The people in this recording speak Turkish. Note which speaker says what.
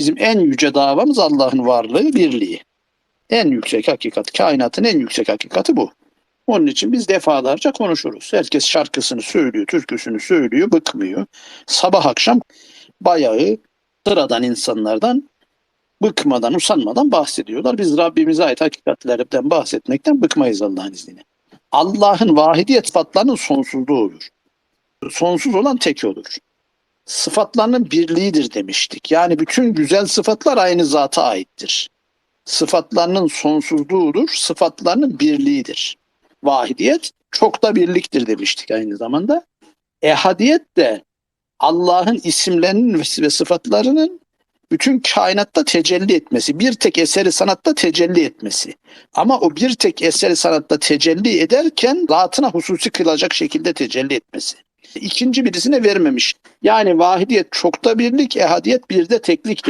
Speaker 1: Bizim en yüce davamız Allah'ın varlığı, birliği. En yüksek hakikat, kainatın en yüksek hakikati bu. Onun için biz defalarca konuşuruz. Herkes şarkısını söylüyor, türküsünü söylüyor, bıkmıyor. Sabah akşam bayağı sıradan insanlardan bıkmadan, usanmadan bahsediyorlar. Biz Rabbimize ait hakikatlerden bahsetmekten bıkmayız Allah'ın izniyle. Allah'ın vahidiyet sıfatlarının sonsuzluğu olur. Sonsuz olan tek olur. Sıfatlarının birliğidir demiştik. Yani bütün güzel sıfatlar aynı zata aittir. Sıfatlarının sonsuzluğudur, sıfatlarının birliğidir. Vahidiyet çok da birliktir demiştik aynı zamanda. Ehadiyet de Allah'ın isimlerinin ve sıfatlarının bütün kainatta tecelli etmesi, bir tek eseri sanatta tecelli etmesi. Ama o bir tek eseri sanatta tecelli ederken zatına hususi kılacak şekilde tecelli etmesi. İkinci birisine vermemiş. Yani vahidiyet çokta birlik, ehadiyet bir de tekliktir.